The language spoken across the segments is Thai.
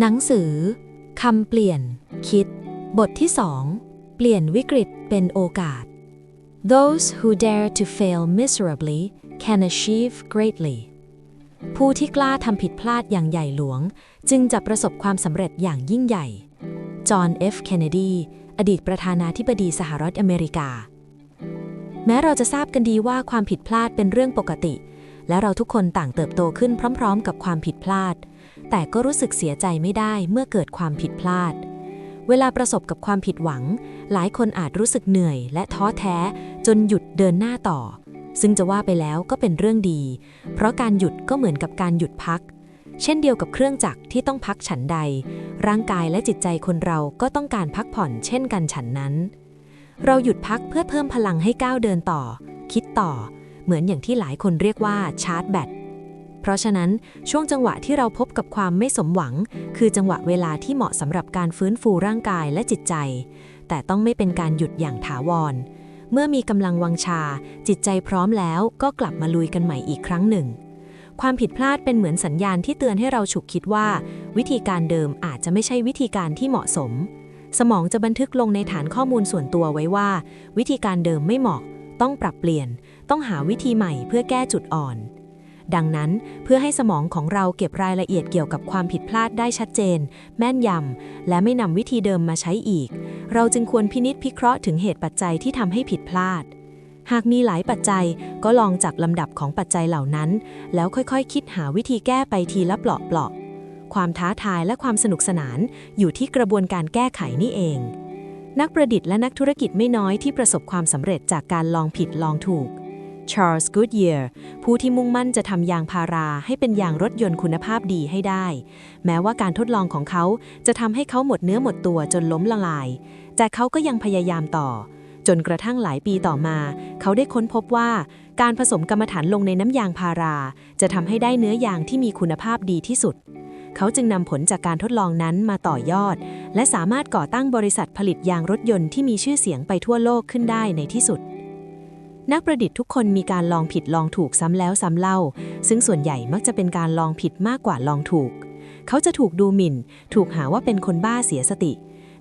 หนังสือคำเปลี่ยน คิด บทที่สองเปลี่ยนวิกฤตเป็นโอกาส Those who dare to fail miserably can achieve greatly ผู้ที่กล้าทำผิดพลาดอย่างใหญ่หลวง จึงจะประสบความสำเร็จอย่างยิ่งใหญ่ จอห์น เอฟ เคนเนดี อดีตประธานาธิบดีสหรัฐอเมริกา แม้เราจะทราบกันดีว่าความผิดพลาดเป็นเรื่องปกติ และเราทุกคนต่างเติบโตขึ้นพร้อม ๆ กับความผิดพลาด แต่ก็รู้สึกเสียใจไม่ได้เมื่อเกิดความผิดพลาด เวลาประสบกับความผิดหวัง หลายคนอาจรู้สึกเหนื่อย และท้อแท้ จนหยุดเดินหน้าต่อ ซึ่งจะว่าไปแล้วก็เป็นเรื่องดี เพราะการหยุดก็เหมือนกับการหยุดพัก เช่นเดียวกับเครื่องจักรที่ต้องพักฉันใด ร่างกายและจิตใจคนเราก็ต้องการพักผ่อนเช่นกันฉันนั้นเราหยุดพักเพื่อเพิ่มพลังให้ก้าวเดินต่อ คิดต่อ เหมือนอย่างที่หลายคนเรียกว่าชาร์จแบตเพราะฉะนั้นช่วงจังหวะที่เราพบกับความไม่สมหวัง คือจังหวะเวลาที่เหมาะสำหรับการฟื้นฟูร่างกายและจิตใจ แต่ต้องไม่เป็นการหยุดอย่างถาวร เมื่อมีกำลังวังชา จิตใจพร้อมแล้วก็กลับมาลุยกันใหม่อีกครั้งหนึ่ง ความผิดพลาดเป็นเหมือนสัญญาณที่เตือนให้เราฉุกคิดว่า วิธีการเดิมอาจจะไม่ใช่วิธีการที่เหมาะสม สมองจะบันทึกลงในฐานข้อมูลส่วนตัวไว้ว่า วิธีการเดิมไม่เหมาะ ต้องปรับเปลี่ยน ต้องหาวิธีใหม่เพื่อแก้จุดอ่อน ดังนั้นเพื่อให้สมองของเราเก็บรายละเอียดเกี่ยวกับความผิดพลาดได้ชัดเจน แม่นยำ และไม่นำวิธีเดิมมาใช้อีก เราจึงควรพินิษพิเคราะห์ถึงเหตุปัจจัยที่ทำให้ผิดพลาด หากมีหลายปัจจัยก็ลองจับลำดับของปัจจัยเหล่านั้น แล้วค่อยๆคคิดหาวิธีแก้ไปทีละเปลาะๆความท้าทายและความสนุกสนานอยู่ที่กระบวนการแก้ไขนี่เองนักประดิษฐ์และนักธุรกิจไม่น้อยที่ประสบความสำเร็จจากการลองผิดลองถูก Charles Goodyear ผู้ที่มุ่งมั่นจะทำยางพาราให้เป็นยางรถยนต์คุณภาพดีให้ได้ แม้ว่าการทดลองของเขาจะทำให้เขาหมดเนื้อหมดตัวจนล้มละลาย แต่เขาก็ยังพยายามต่อ จนกระทั่งหลายปีต่อมา เขาได้ค้นพบว่า การผสมกรรมฐานลงในน้ำยางพารา จะทำให้ได้เนื้อยางที่มีคุณภาพดีที่สุดเขาจึงนำผลจากการทดลองนั้นมาต่อยอด และสามารถก่อตั้งบริษัทผลิตยางรถยนต์ที่มีชื่อเสียงไปทั่วโลกขึ้นได้ในที่สุด นักประดิษฐ์ทุกคนมีการลองผิดลองถูกซ้ำแล้วซ้ำเล่า ซึ่งส่วนใหญ่มักจะเป็นการลองผิดมากกว่าลองถูก เขาจะถูกดูหมิ่น ถูกหาว่าเป็นคนบ้าเสียสติ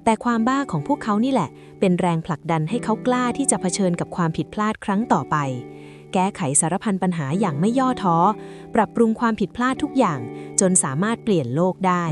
แต่ความบ้าของพวกเขานี่แหละ เป็นแรงผลักดันให้เขากล้าที่จะเผชิญกับความผิดพลาดครั้งต่อไป แก้ไขสารพันปัญหาอย่างไม่ย่อท้อ ปรับปรุงความผิดพลาดทุกอย่าง จนสามารถเปลี่ยนโลกได้